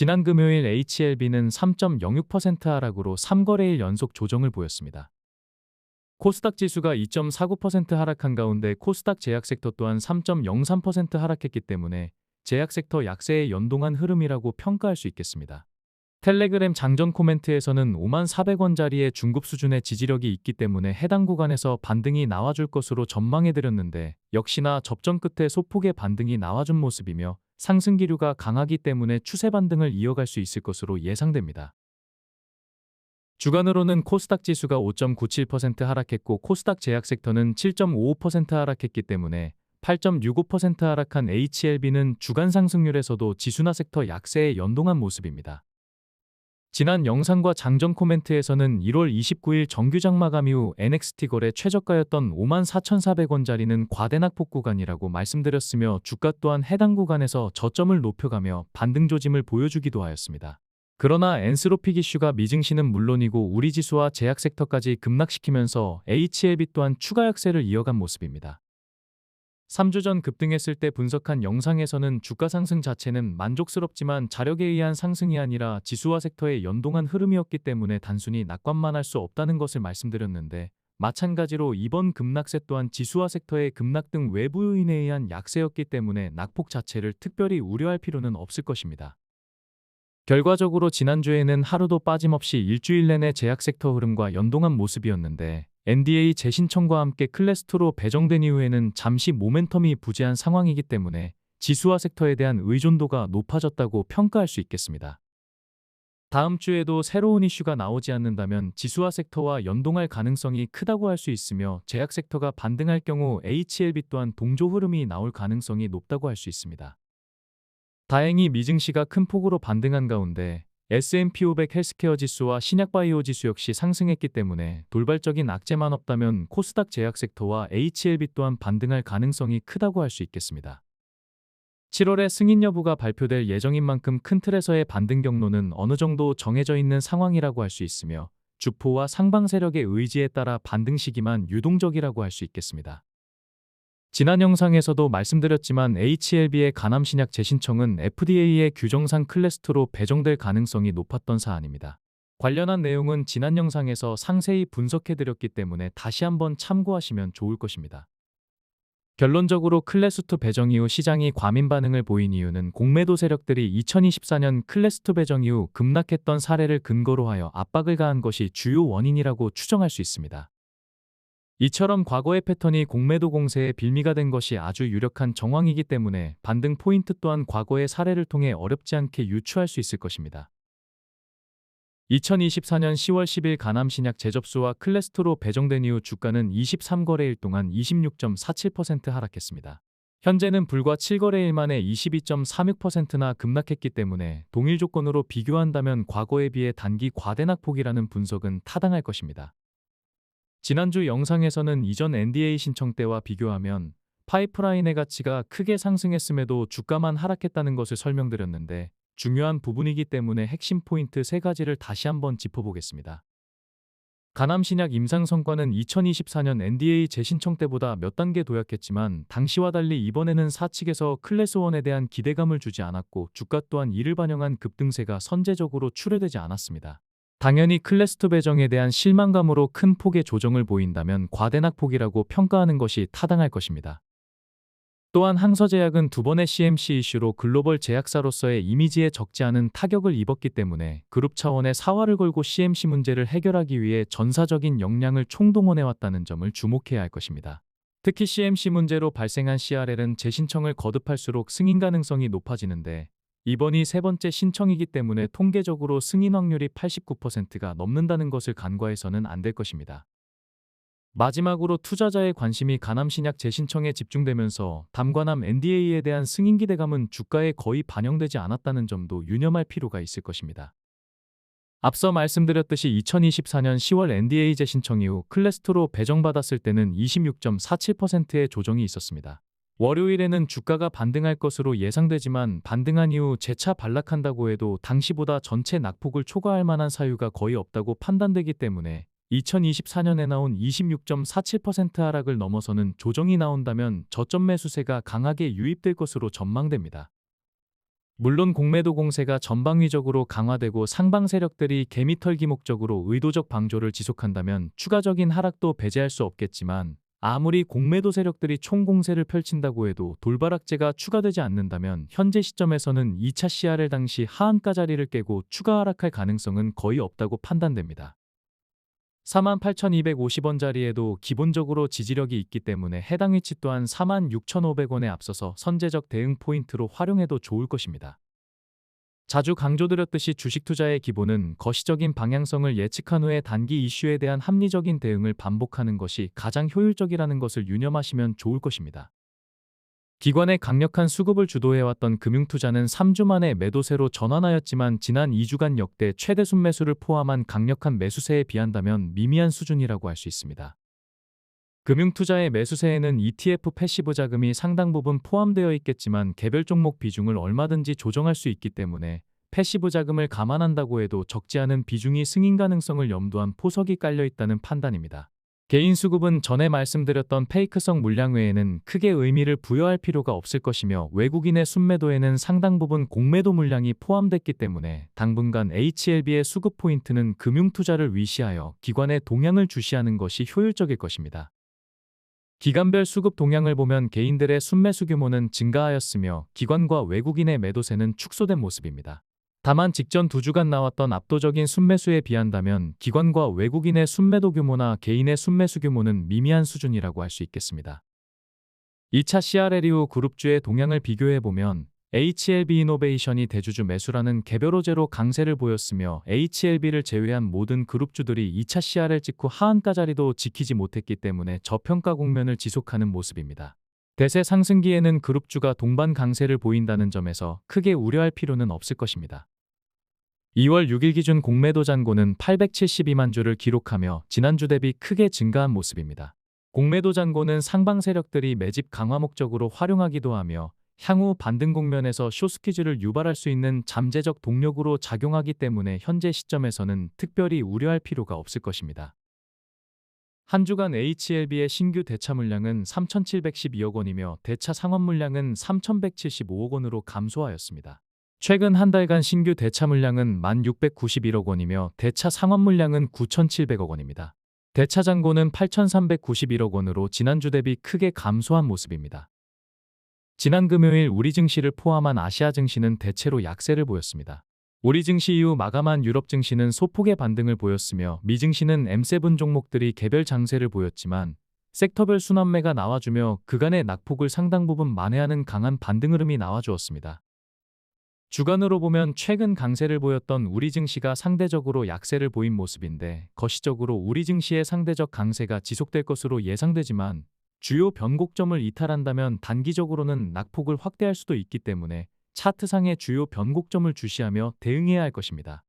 지난 금요일 HLB는 3.06% 하락으로 3거래일 연속 조정을 보였습니다. 코스닥 지수가 2.49% 하락한 가운데 코스닥 제약 섹터 또한 3.03% 하락했기 때문에 제약 섹터 약세에 연동한 흐름이라고 평가할 수 있겠습니다. 텔레그램 장전 코멘트에서는 5만 400원짜리의 중급 수준의 지지력이 있기 때문에 해당 구간에서 반등이 나와줄 것으로 전망해드렸는데 역시나 접전 끝에 소폭의 반등이 나와준 모습이며 상승 기류가 강하기 때문에 추세 반등을 이어갈 수 있을 것으로 예상됩니다. 주간으로는 코스닥 지수가 5.97% 하락했고 코스닥 제약 섹터는 7.55% 하락했기 때문에 8.65% 하락한 HLB는 주간 상승률에서도 지수나 섹터 약세에 연동한 모습입니다. 지난 영상과 장전 코멘트에서는 1월 29일 정규장 마감 이후 NXT 거래 최저가였던 54,400원짜리는 과대낙폭 구간이라고 말씀드렸으며 주가 또한 해당 구간에서 저점을 높여가며 반등 조짐을 보여주기도 하였습니다. 그러나 엔스로픽 이슈가 미증시는 물론이고 우리 지수와 제약 섹터까지 급락시키면서 HLB 또한 추가 약세를 이어간 모습입니다. 3주 전 급등했을 때 분석한 영상에서는 주가 상승 자체는 만족스럽지만 자력에 의한 상승이 아니라 지수와 섹터의 연동한 흐름이었기 때문에 단순히 낙관만 할 수 없다는 것을 말씀드렸는데 마찬가지로 이번 급락세 또한 지수와 섹터의 급락 등 외부 요인에 의한 약세였기 때문에 낙폭 자체를 특별히 우려할 필요는 없을 것입니다. 결과적으로 지난주에는 하루도 빠짐없이 일주일 내내 제약 섹터 흐름과 연동한 모습이었는데 NDA 재신청과 함께 클래스2로 배정된 이후에는 잠시 모멘텀이 부재한 상황이기 때문에 지수와 섹터에 대한 의존도가 높아졌다고 평가할 수 있겠습니다. 다음 주에도 새로운 이슈가 나오지 않는다면 지수와 섹터와 연동할 가능성이 크다고 할 수 있으며 제약 섹터가 반등할 경우 HLB 또한 동조 흐름이 나올 가능성이 높다고 할 수 있습니다. 다행히 미증시가 큰 폭으로 반등한 가운데 S&P 500 헬스케어 지수와 신약바이오 지수 역시 상승했기 때문에 돌발적인 악재만 없다면 코스닥 제약 섹터와 HLB 또한 반등할 가능성이 크다고 할 수 있겠습니다. 7월에 승인 여부가 발표될 예정인 만큼 큰 틀에서의 반등 경로는 어느 정도 정해져 있는 상황이라고 할 수 있으며 주포와 상방 세력의 의지에 따라 반등 시기만 유동적이라고 할 수 있겠습니다. 지난 영상에서도 말씀드렸지만 HLB의 간암신약 재신청은 FDA의 규정상 클래스2로 배정될 가능성이 높았던 사안입니다. 관련한 내용은 지난 영상에서 상세히 분석해드렸기 때문에 다시 한번 참고하시면 좋을 것입니다. 결론적으로 클래스2 배정 이후 시장이 과민 반응을 보인 이유는 공매도 세력들이 2024년 클래스2 배정 이후 급락했던 사례를 근거로 하여 압박을 가한 것이 주요 원인이라고 추정할 수 있습니다. 이처럼 과거의 패턴이 공매도 공세의 빌미가 된 것이 아주 유력한 정황이기 때문에 반등 포인트 또한 과거의 사례를 통해 어렵지 않게 유추할 수 있을 것입니다. 2024년 10월 10일 가남신약 재접수와 클래스토로 배정된 이후 주가는 23거래일 동안 26.47% 하락했습니다. 현재는 불과 7거래일 만에 22.36%나 급락했기 때문에 동일 조건으로 비교한다면 과거에 비해 단기 과대낙폭이라는 분석은 타당할 것입니다. 지난주 영상에서는 이전 NDA 신청 때와 비교하면 파이프라인의 가치가 크게 상승했음에도 주가만 하락했다는 것을 설명드렸는데 중요한 부분이기 때문에 핵심 포인트 세 가지를 다시 한번 짚어보겠습니다. 가남신약 임상 성과는 2024년 NDA 재신청 때보다 몇 단계 도약했지만 당시와 달리 이번에는 사측에서 클래스1에 대한 기대감을 주지 않았고 주가 또한 이를 반영한 급등세가 선제적으로 출회되지 않았습니다. 당연히 클래스2 배정에 대한 실망감으로 큰 폭의 조정을 보인다면 과대낙 폭이라고 평가하는 것이 타당할 것입니다. 또한 항서제약은 두 번의 CMC 이슈로 글로벌 제약사로서의 이미지에 적지 않은 타격을 입었기 때문에 그룹 차원의 사활을 걸고 CMC 문제를 해결하기 위해 전사적인 역량을 총동원해왔다는 점을 주목해야 할 것입니다. 특히 CMC 문제로 발생한 CRL은 재신청을 거듭할수록 승인 가능성이 높아지는데 이번이 세 번째 신청이기 때문에 통계적으로 승인 확률이 89%가 넘는다는 것을 간과해서는 안 될 것입니다. 마지막으로 투자자의 관심이 가남신약 재신청에 집중되면서 담관함 NDA에 대한 승인 기대감은 주가에 거의 반영되지 않았다는 점도 유념할 필요가 있을 것입니다. 앞서 말씀드렸듯이 2024년 10월 NDA 재신청 이후 클래스2로 배정받았을 때는 26.47%의 조정이 있었습니다. 월요일에는 주가가 반등할 것으로 예상되지만 반등한 이후 재차 반락한다고 해도 당시보다 전체 낙폭을 초과할 만한 사유가 거의 없다고 판단되기 때문에 2024년에 나온 26.47% 하락을 넘어서는 조정이 나온다면 저점 매수세가 강하게 유입될 것으로 전망됩니다. 물론 공매도 공세가 전방위적으로 강화되고 상방 세력들이 개미털기 목적으로 의도적 방조를 지속한다면 추가적인 하락도 배제할 수 없겠지만 아무리 공매도 세력들이 총공세를 펼친다고 해도 돌바락제가 추가되지 않는다면 현재 시점에서는 2차 CRL 당시 하한가 자리를 깨고 추가 하락할 가능성은 거의 없다고 판단됩니다. 48,250원 자리에도 기본적으로 지지력이 있기 때문에 해당 위치 또한 46,500원에 앞서서 선제적 대응 포인트로 활용해도 좋을 것입니다. 자주 강조드렸듯이 주식 투자의 기본은 거시적인 방향성을 예측한 후에 단기 이슈에 대한 합리적인 대응을 반복하는 것이 가장 효율적이라는 것을 유념하시면 좋을 것입니다. 기관의 강력한 수급을 주도해왔던 금융투자는 3주 만에 매도세로 전환하였지만 지난 2주간 역대 최대 순매수를 포함한 강력한 매수세에 비한다면 미미한 수준이라고 할 수 있습니다. 금융투자의 매수세에는 ETF 패시브 자금이 상당 부분 포함되어 있겠지만 개별 종목 비중을 얼마든지 조정할 수 있기 때문에 패시브 자금을 감안한다고 해도 적지 않은 비중이 승인 가능성을 염두한 포석이 깔려 있다는 판단입니다. 개인 수급은 전에 말씀드렸던 페이크성 물량 외에는 크게 의미를 부여할 필요가 없을 것이며 외국인의 순매도에는 상당 부분 공매도 물량이 포함됐기 때문에 당분간 HLB의 수급 포인트는 금융투자를 위시하여 기관의 동향을 주시하는 것이 효율적일 것입니다. 기간별 수급 동향을 보면 개인들의 순매수 규모는 증가하였으며 기관과 외국인의 매도세는 축소된 모습입니다. 다만 직전 두 주간 나왔던 압도적인 순매수에 비한다면 기관과 외국인의 순매도 규모나 개인의 순매수 규모는 미미한 수준이라고 할 수 있겠습니다. 2차 CRL 이후 그룹주의 동향을 비교해보면 HLB 이노베이션이 대주주 매수라는 개별호재로 강세를 보였으며 HLB를 제외한 모든 그룹주들이 2차 CRL 직후 하한가 자리도 지키지 못했기 때문에 저평가 국면을 지속하는 모습입니다. 대세 상승기에는 그룹주가 동반 강세를 보인다는 점에서 크게 우려할 필요는 없을 것입니다. 2월 6일 기준 공매도 잔고는 872만 주를 기록하며 지난주 대비 크게 증가한 모습입니다. 공매도 잔고는 상방 세력들이 매집 강화 목적으로 활용하기도 하며 향후 반등 국면에서 쇼스퀴즈를 유발할 수 있는 잠재적 동력으로 작용하기 때문에 현재 시점에서는 특별히 우려할 필요가 없을 것입니다. 한 주간 HLB의 신규 대차 물량은 3,712억 원이며 대차 상환 물량은 3,175억 원으로 감소하였습니다. 최근 한 달간 신규 대차 물량은 1,691억 원이며 대차 상환 물량은 9,700억 원입니다. 대차 잔고는 8,391억 원으로 지난주 대비 크게 감소한 모습입니다. 지난 금요일 우리 증시를 포함한 아시아 증시는 대체로 약세를 보였습니다. 우리 증시 이후 마감한 유럽 증시는 소폭의 반등을 보였으며 미 증시는 M7 종목들이 개별 장세를 보였지만 섹터별 순환매가 나와주며 그간의 낙폭을 상당 부분 만회하는 강한 반등 흐름이 나와주었습니다. 주간으로 보면 최근 강세를 보였던 우리 증시가 상대적으로 약세를 보인 모습인데 거시적으로 우리 증시의 상대적 강세가 지속될 것으로 예상되지만 주요 변곡점을 이탈한다면 단기적으로는 낙폭을 확대할 수도 있기 때문에 차트상의 주요 변곡점을 주시하며 대응해야 할 것입니다.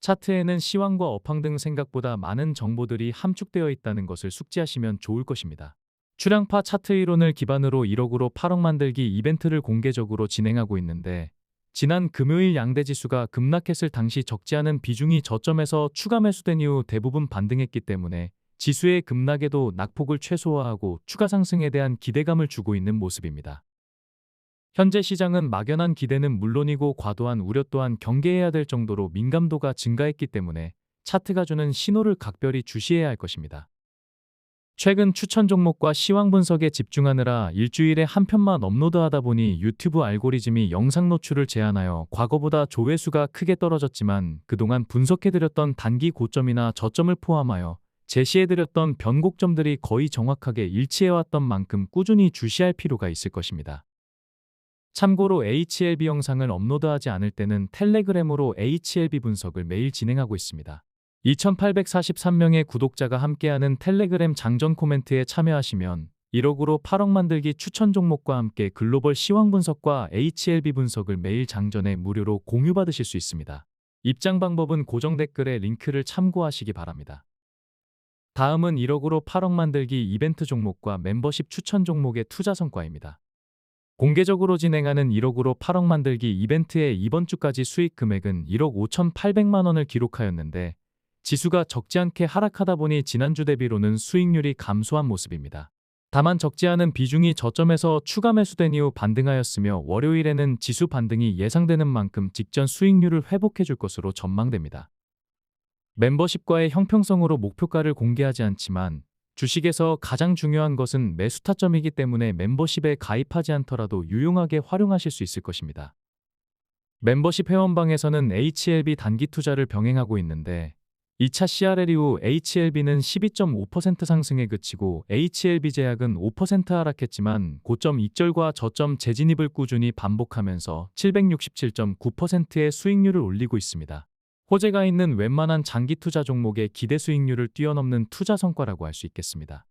차트에는 시황과 업황 등 생각보다 많은 정보들이 함축되어 있다는 것을 숙지하시면 좋을 것입니다. 출량파 차트 이론을 기반으로 1억으로 8억 만들기 이벤트를 공개적으로 진행하고 있는데 지난 금요일 양대 지수가 급락했을 당시 적지 않은 비중이 저점에서 추가 매수된 이후 대부분 반등했기 때문에 지수의 급락에도 낙폭을 최소화하고 추가 상승에 대한 기대감을 주고 있는 모습입니다. 현재 시장은 막연한 기대는 물론이고 과도한 우려 또한 경계해야 될 정도로 민감도가 증가했기 때문에 차트가 주는 신호를 각별히 주시해야 할 것입니다. 최근 추천 종목과 시황 분석에 집중하느라 일주일에 한 편만 업로드하다 보니 유튜브 알고리즘이 영상 노출을 제한하여 과거보다 조회수가 크게 떨어졌지만 그동안 분석해드렸던 단기 고점이나 저점을 포함하여 제시해드렸던 변곡점들이 거의 정확하게 일치해왔던 만큼 꾸준히 주시할 필요가 있을 것입니다. 참고로 HLB 영상을 업로드하지 않을 때는 텔레그램으로 HLB 분석을 매일 진행하고 있습니다. 2843명의 구독자가 함께하는 텔레그램 장전 코멘트에 참여하시면 1억으로 8억 만들기 추천 종목과 함께 글로벌 시황 분석과 HLB 분석을 매일 장전해 무료로 공유받으실 수 있습니다. 입장 방법은 고정 댓글에 링크를 참고하시기 바랍니다. 다음은 1억으로 8억 만들기 이벤트 종목과 멤버십 추천 종목의 투자 성과입니다. 공개적으로 진행하는 1억으로 8억 만들기 이벤트의 이번 주까지 수익 금액은 1억 5,800만 원을 기록하였는데 지수가 적지 않게 하락하다 보니 지난주 대비로는 수익률이 감소한 모습입니다. 다만 적지 않은 비중이 저점에서 추가 매수된 이후 반등하였으며 월요일에는 지수 반등이 예상되는 만큼 직전 수익률을 회복해 줄 것으로 전망됩니다. 멤버십과의 형평성으로 목표가를 공개하지 않지만 주식에서 가장 중요한 것은 매수 타점이기 때문에 멤버십에 가입하지 않더라도 유용하게 활용하실 수 있을 것입니다. 멤버십 회원방에서는 HLB 단기 투자를 병행하고 있는데 2차 CRL 이후 HLB는 12.5% 상승에 그치고 HLB 제약은 5% 하락했지만 고점 익절과 저점 재진입을 꾸준히 반복하면서 767.9%의 수익률을 올리고 있습니다. 호재가 있는 웬만한 장기 투자 종목의 기대 수익률을 뛰어넘는 투자 성과라고 할 수 있겠습니다.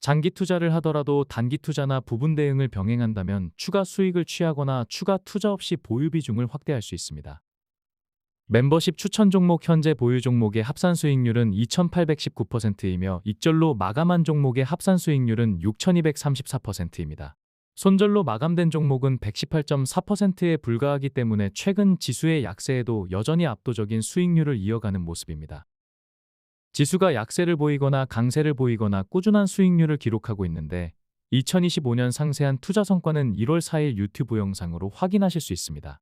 장기 투자를 하더라도 단기 투자나 부분 대응을 병행한다면 추가 수익을 취하거나 추가 투자 없이 보유 비중을 확대할 수 있습니다. 멤버십 추천 종목 현재 보유 종목의 합산 수익률은 2819%이며 익절로 마감한 종목의 합산 수익률은 6234%입니다. 손절로 마감된 종목은 118.4%에 불과하기 때문에 최근 지수의 약세에도 여전히 압도적인 수익률을 이어가는 모습입니다. 지수가 약세를 보이거나 강세를 보이거나 꾸준한 수익률을 기록하고 있는데 2025년 상세한 투자 성과는 1월 4일 유튜브 영상으로 확인하실 수 있습니다.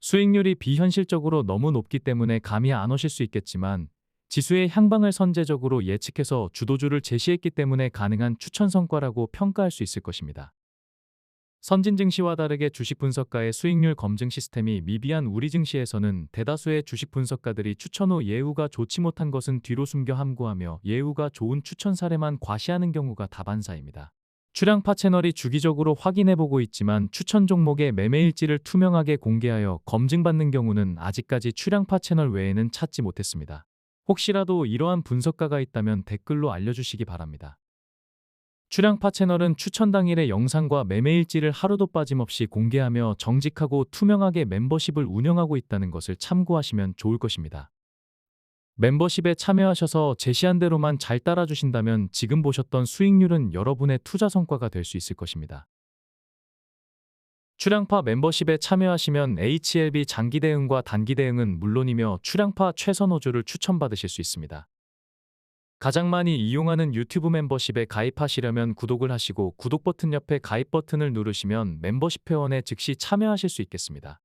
수익률이 비현실적으로 너무 높기 때문에 감이 안 오실 수 있겠지만 지수의 향방을 선제적으로 예측해서 주도주를 제시했기 때문에 가능한 추천 성과라고 평가할 수 있을 것입니다. 선진 증시와 다르게 주식 분석가의 수익률 검증 시스템이 미비한 우리 증시에서는 대다수의 주식 분석가들이 추천 후 예후가 좋지 못한 것은 뒤로 숨겨 함구하며 예후가 좋은 추천 사례만 과시하는 경우가 다반사입니다. 출량파 채널이 주기적으로 확인해보고 있지만 추천 종목의 매매일지를 투명하게 공개하여 검증받는 경우는 아직까지 출량파 채널 외에는 찾지 못했습니다. 혹시라도 이러한 분석가가 있다면 댓글로 알려주시기 바랍니다. 출량파 채널은 추천 당일의 영상과 매매 일지를 하루도 빠짐없이 공개하며 정직하고 투명하게 멤버십을 운영하고 있다는 것을 참고하시면 좋을 것입니다. 멤버십에 참여하셔서 제시한 대로만 잘 따라주신다면 지금 보셨던 수익률은 여러분의 투자 성과가 될 수 있을 것입니다. 출량파 멤버십에 참여하시면 HLB 장기 대응과 단기 대응은 물론이며 출량파 최선 호조를 추천받으실 수 있습니다. 가장 많이 이용하는 유튜브 멤버십에 가입하시려면 구독을 하시고 구독 버튼 옆에 가입 버튼을 누르시면 멤버십 회원에 즉시 참여하실 수 있겠습니다.